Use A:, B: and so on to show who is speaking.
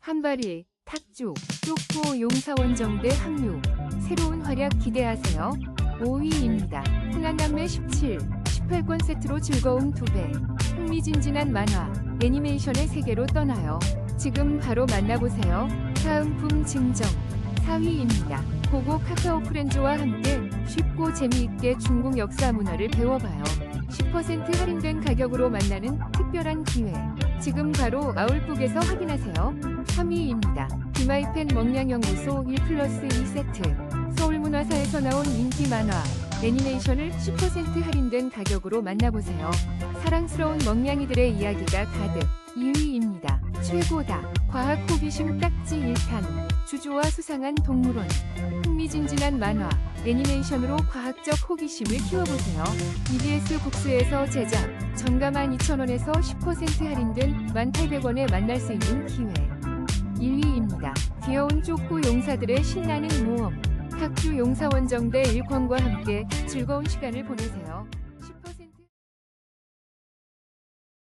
A: 한바리, 탁주, 쪽포 용사원정대 합류. 새로운 활약 기대하세요. 5위입니다. 흥한남매 17, 18권 세트로 즐거움 2배. 흥미진진한 만화, 애니메이션의 세계로 떠나요. 지금 바로 만나보세요. 사은품 증정. 4위입니다. 고고 카카오 프렌즈와 함께 쉽고 재미있게 중국 역사 문화를 배워봐요. 10% 할인된 가격으로 만나는 특별한 기회. 지금 바로 아울북에서 확인하세요. 3위입니다. 디마이펜 먹량연구소 1 플러스 2 세트. 서울문화사에서 나온 인기 만화, 애니메이션을 10% 할인된 가격으로 만나보세요. 사랑스러운 먹냥이들의 이야기가 가득. 2위입니다. 최고다. 과학 호기심 딱지 1탄. 주조와 수상한 동물원. 흥미진진한 만화, 애니메이션으로 과학적 호기심을 키워보세요. EBS 북스에서 제작, 정가 12,000원에서 10% 할인된 1,800원에 만날 수 있는 기회. 1위입니다. 귀여운 쪼꼬 용사들의 신나는 모험. 탁주 용사원정대 일권과 함께 즐거운 시간을 보내세요. 10%